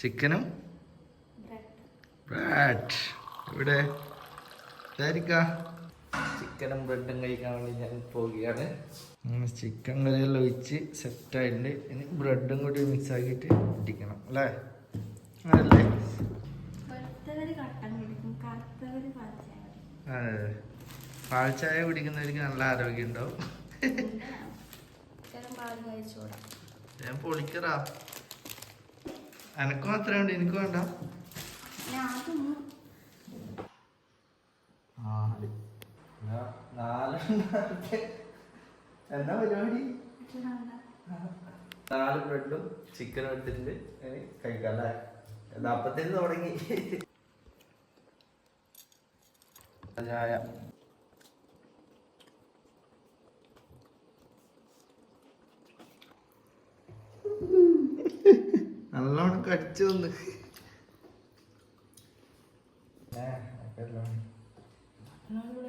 ചിക്കനും? Bread. Brad ഇവിടെ ചിക്കനും ബ്രെഡും കഴിക്കാൻ വേണ്ടി ഞാൻ പോവുകയാണ്. ചിക്കൻ കറിയെല്ലാം ഒഴിച്ച് സെറ്റായിട്ടുണ്ട് ഇനി ബ്രെഡും കൂടി മിക്സ് ആക്കിയിട്ട് ഇടിക്കണം അല്ലേ? അതല്ലേ പാൽച്ചായ അതെ പാൽ കുടിക്കുന്നവർക്ക് നല്ല ആരോഗ്യം ഉണ്ടാവും. ഞാൻ പൊളിക്കറാ. എനക്ക് മാത്രമേ ഉണ്ട് എനിക്ക് വേണ്ട. എന്താ പരിപാടി. നാല് ബ്രെഡും ചിക്കൻ എടുത്തിട്ടുണ്ട് ഇനി കഴിക്കാം അല്ലേ നാപ്പത്തിന് തുടങ്ങി. ചായ. നല്ലോണം കടിച്ചു വന്ന്. നല്ല